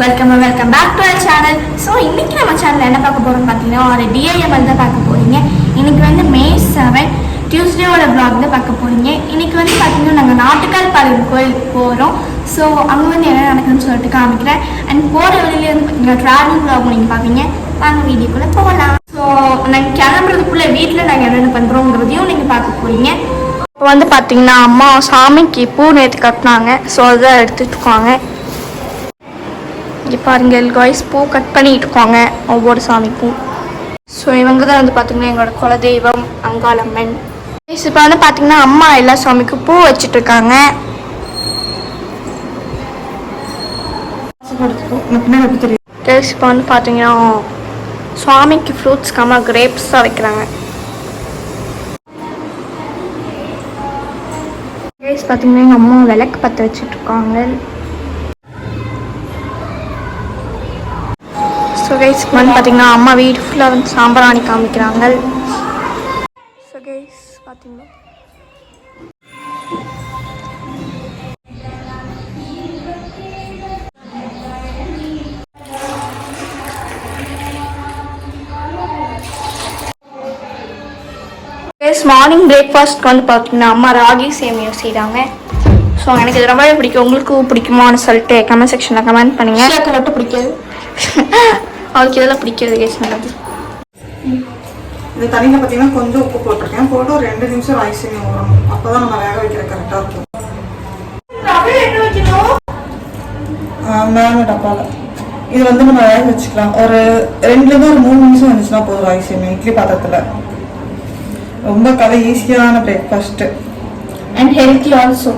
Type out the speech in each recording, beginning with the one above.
Welcome welcome back to our channel so இன்றைக்கி நம்ம சேனலில் என்ன பார்க்க போகிறோம்னு பார்த்தீங்கன்னா ஒரு டிஐஎம்எல் தான் பார்க்க போகிறீங்க இன்னைக்கு வந்து மே செவன் டியூஸ்டேவோட பிளாக் தான் பார்க்க போகிறீங்க இன்னைக்கு வந்து பார்த்தீங்கன்னா நாங்கள் நாட்டுக்கால் பாளையம் கோயிலுக்கு போகிறோம் ஸோ அங்கே வந்து என்ன நடக்குதுன்னு சொல்லிட்டு காமிக்கிறேன். அண்ட் போகிற வழியில வந்து பார்த்தீங்கன்னா ட்ராவலிங் பிளாக் நீங்கள் பார்ப்பீங்க. வாங்க வீடியோக்குள்ளே போகலாம். ஸோ நாங்கள் கிளம்புறதுக்குள்ளே வீட்டில் நாங்கள் என்னென்ன பண்ணுறோங்கிறதையும் நீங்கள் பார்க்க போகிறீங்க இப்போ வந்து பார்த்தீங்கன்னா அம்மா சாமிக்கு பூ நேற்று கட்டினாங்க. ஸோ அதை எடுத்துட்டு இருக்காங்க. இங்கே பாருங்கள் காய்ஸ் பூ கட் பண்ணிட்டு இருக்காங்க ஒவ்வொரு சாமிக்கும் ஸோ இவங்க தான் வந்து பார்த்தீங்கன்னா எங்களோட குலதெய்வம் அங்காளம்மன். இப்போ வந்து பார்த்தீங்கன்னா அம்மா எல்லா சாமிக்கும் பூ வச்சிட்ருக்காங்க இருக்காங்க இப்போ வந்து பார்த்தீங்கன்னா சுவாமிக்கு ஃப்ரூட்ஸ் கம்மா கிரேப்ஸ் தான் வைக்கிறாங்க. கேஸ் பார்த்தீங்கன்னா எங்கள் அம்மா விளக்கு பற்ற வச்சுட்ருக்காங்க ஸோ கைஸ் வந்து பார்த்தீங்கன்னா அம்மா வீடு ஃபுல்லாக வந்து சாம்பிராணி காமிக்கிறாங்க. ஸோ கைஸ் பார்த்தீங்கன்னா மார்னிங் பிரேக்ஃபாஸ்ட்க்கு வந்து பார்த்தீங்கன்னா அம்மா ராகி சேமியா செய்கிறாங்க ஸோ எனக்கு இது ரொம்பவே பிடிக்கும். உங்களுக்கும் பிடிக்குமான்னு சொல்லிட்டு கமெண்ட் செக்ஷனில் கமெண்ட் பண்ணுங்க. மட்டும் பிடிக்காது. அவருக்கு இதெல்லாம் பிடிக்கிறது கேஸ் நல்லது இந்த தண்ணியில் பார்த்தீங்கன்னா கொஞ்சம் உப்பு போட்டிருக்கேன். போட்டு ஒரு ரெண்டு நிமிஷம் ரைஸ் ஊறணும். அப்போ தான் நம்ம வேக வைக்கிற கரெக்டாக இருக்கும். மேலே டப்பாவில் இது வந்து நம்ம வேக வச்சுக்கலாம். ஒரு ரெண்டுலேருந்து ஒரு மூணு நிமிஷம் வந்துச்சுன்னா போதும் ரைஸ் இட்லி பாத்திரத்தில். ரொம்ப கதை ஈஸியான பிரேக்ஃபாஸ்ட்டு அண்ட் ஹெல்த்தி ஆல்சோ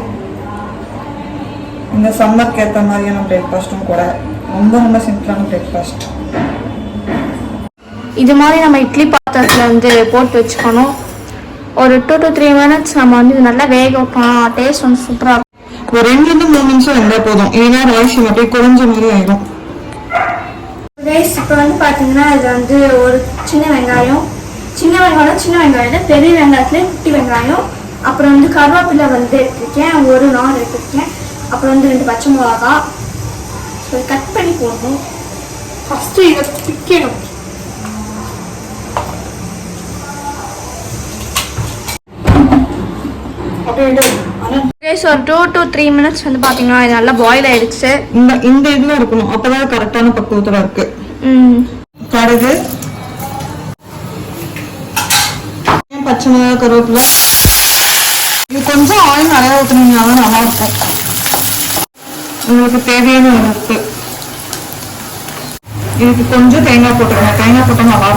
இந்த சம்மருக்கு ஏற்ற மாதிரியான பிரேக்ஃபாஸ்ட்டும் கூட. ரொம்ப ரொம்ப சிம்பிளான பிரேக்ஃபாஸ்ட் இது மாதிரி நம்ம இட்லி பாத்திரத்தில் வந்து போட்டு வச்சுக்கணும். ஒரு டூ டு த்ரீ மினிட்ஸ் நம்ம வந்து இது நல்லா வேக வைக்கணும் டேஸ்ட் வந்து சூப்பராக இருக்கும். ஒரு ரெண்டுலேருந்து மூணு நிமிஷம் இருந்தால் போதும். இதுதான் ரைஸ் அப்படியே குறைஞ்ச மாதிரி ஆயிடும் ரைஸ் இப்போ வந்து பார்த்தீங்கன்னா இது வந்து ஒரு சின்ன வெங்காயம். சின்ன வெங்காயம் சின்ன வெங்காயம் பெரிய வெங்காயத்துல குட்டி வெங்காயம். அப்புறம் வந்து கருவேப்பிலை வந்து எடுத்திருக்கேன். ஒரு நாள் எடுத்திருக்கேன். அப்புறம் வந்து ரெண்டு பச்சை மிளகா. கட் பண்ணி போடணும். ஃபஸ்ட்டு இதை பிக்கணும். ஒரு டூ டு த்ரீ மினிட்ஸ் வந்து பார்த்தீங்கன்னா இது நல்லா பாயில் ஆயிடுச்சு. இந்த இந்த இதுல இருக்கணும். அப்பதான் கரெக்டான பக்குவத்துல இருக்கு. கடுகு. பச்சை மிளகா கருவேப்பிலை? இது கொஞ்சம் ஆயில் நிறைய ஊற்றுனீங்கன்னா தான் நல்லா இருக்கும். உங்களுக்கு தேவையான உப்பு இதுக்கு கொஞ்சம் தேங்காய் போட்டுருங்க தேங்காய் போட்டால் நல்லா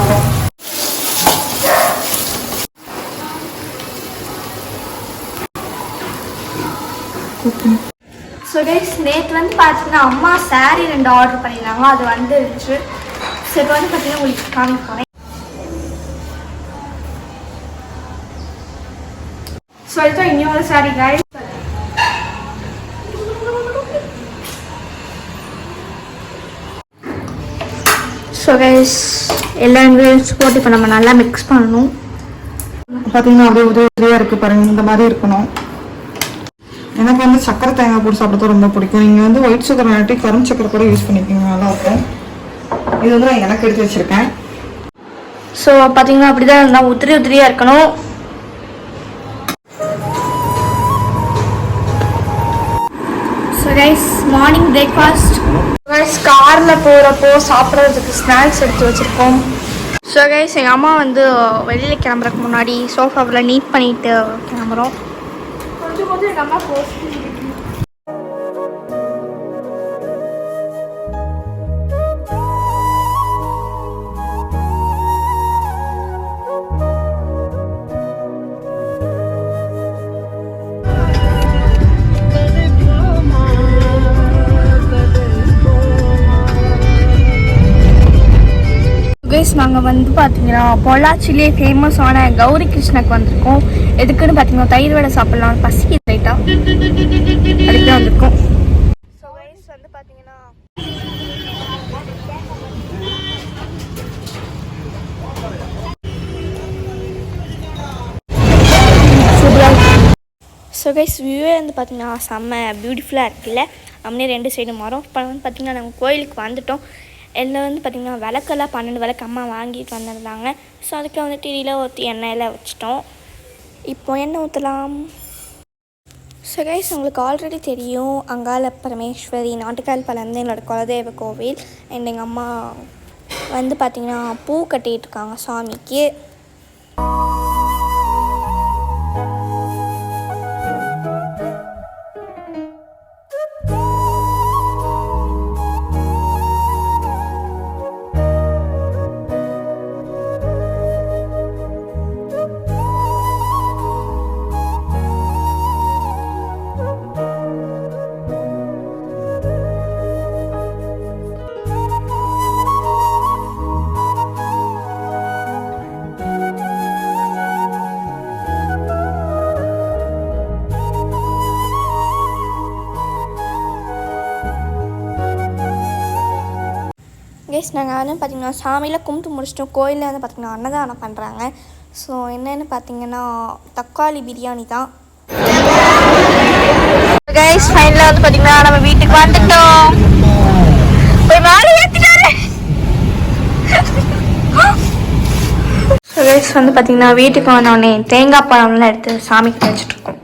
ஸோ கைஸ் நேற்று வந்து பார்த்தீங்கன்னா அம்மா சாரீ ரெண்டு ஆர்டர் பண்ணியிருந்தாங்க அது வந்துருச்சு. ஸோ இப்போ வந்து பார்த்தீங்கன்னா உங்களுக்கு காமிக்க போகிறேன் ஸோ இதுதான் இன்னொரு saree கை ஸோ கைஸ் எல்லா இன்க்ரீடியன்ஸ் போட்டு இப்போ நம்ம நல்லா மிக்ஸ் பண்ணணும். பார்த்தீங்கன்னா அப்படியே உதவி உதவியாக இருக்குது பாருங்கள் இந்த மாதிரி இருக்கணும். எனக்கு வந்து சக்கரை தேங்காய் போட்டு சாப்பிட்றது ரொம்ப பிடிக்கும். நீங்கள் வந்து ஒயிட் சுகர் நாட்டி கரும் சக்கரை கூட யூஸ் பண்ணிக்கிங்க நல்லாயிருக்கும் இது வந்து நான் எனக்கு எடுத்து வச்சுருக்கேன். ஸோ பார்த்தீங்கன்னா அப்படி தான் இருந்தால் உத்திரி உத்திரியாக இருக்கணும். So guys morning breakfast guys காரில் போகிறப்போ சாப்பிட்றதுக்கு ஸ்நாக்ஸ் எடுத்து வச்சுருக்கோம். ஸோ கைஸ் எங்கள் அம்மா வந்து வெளியில் கிளம்புறதுக்கு முன்னாடி சோஃபாவில் நீட் பண்ணிட்டு கிளம்புறோம். கொஞ்சம் கொஞ்சம் எங்கள் அம்மா போஸ்ட் கைஸ் நாங்கள் வந்து பார்த்தீங்கன்னா பொள்ளாச்சிலே ஃபேமஸான கௌரி கிருஷ்ணக்கு வந்திருக்கோம். எதுக்குன்னு பார்த்தீங்கன்னா தயிர் வடை சாப்பிட்லாம் பசிக்கு லைட்டாக அதுக்கு தான் வந்திருக்கோம். ஸோ கைஸ் வந்து பார்த்தீங்கன்னா ஸோ கைஸ் வியூவே வந்து பார்த்திங்கன்னா செம்ம பியூட்டிஃபுல்லாக இருக்குல்ல. அப்படியே ரெண்டு சைடு மரம் இப்போ வந்து பார்த்திங்கன்னா நாங்கள் கோயிலுக்கு வந்துட்டோம். எல்லாம் வந்து பார்த்திங்கன்னா விளக்கெல்லாம் பன்னெண்டு விளக்கு அம்மா வாங்கிட்டு வந்திருந்தாங்க. ஸோ அதுக்கு வந்து டீரியில் ஊற்றி எண்ணெயில் வச்சிட்டோம். இப்போ எண்ணெய் ஊற்றலாம் ஸோ கைஸ் உங்களுக்கு ஆல்ரெடி தெரியும் அங்காள பரமேஸ்வரி நாட்டுக்கால் பலந்து என்னோடய குலதெய்வ கோவில். அண்ட் எங்கள் அம்மா வந்து பார்த்திங்கன்னா பூ கட்டிகிட்ருக்காங்க இருக்காங்க சாமிக்கு. கேஸ் நாங்கள் வந்து பார்த்திங்கன்னா சாமியில் கும்பிட்டு முடிச்சிட்டோம். கோயிலில் வந்து பார்த்திங்கன்னா அன்னதானம் பண்ணுறாங்க ஸோ என்னென்னு பார்த்தீங்கன்னா தக்காளி பிரியாணி தான். கைஸ் ஃபைனலாக வந்து பார்த்திங்கன்னா நம்ம வீட்டுக்கு வந்துட்டோம். போய் மாலை ஏற்றிட்டாரு ஸோ கைஸ் வந்து பார்த்திங்கன்னா வீட்டுக்கு வந்தோடனே தேங்காய் பழம்லாம் எடுத்து சாமிக்கு வச்சுட்ருக்கோம்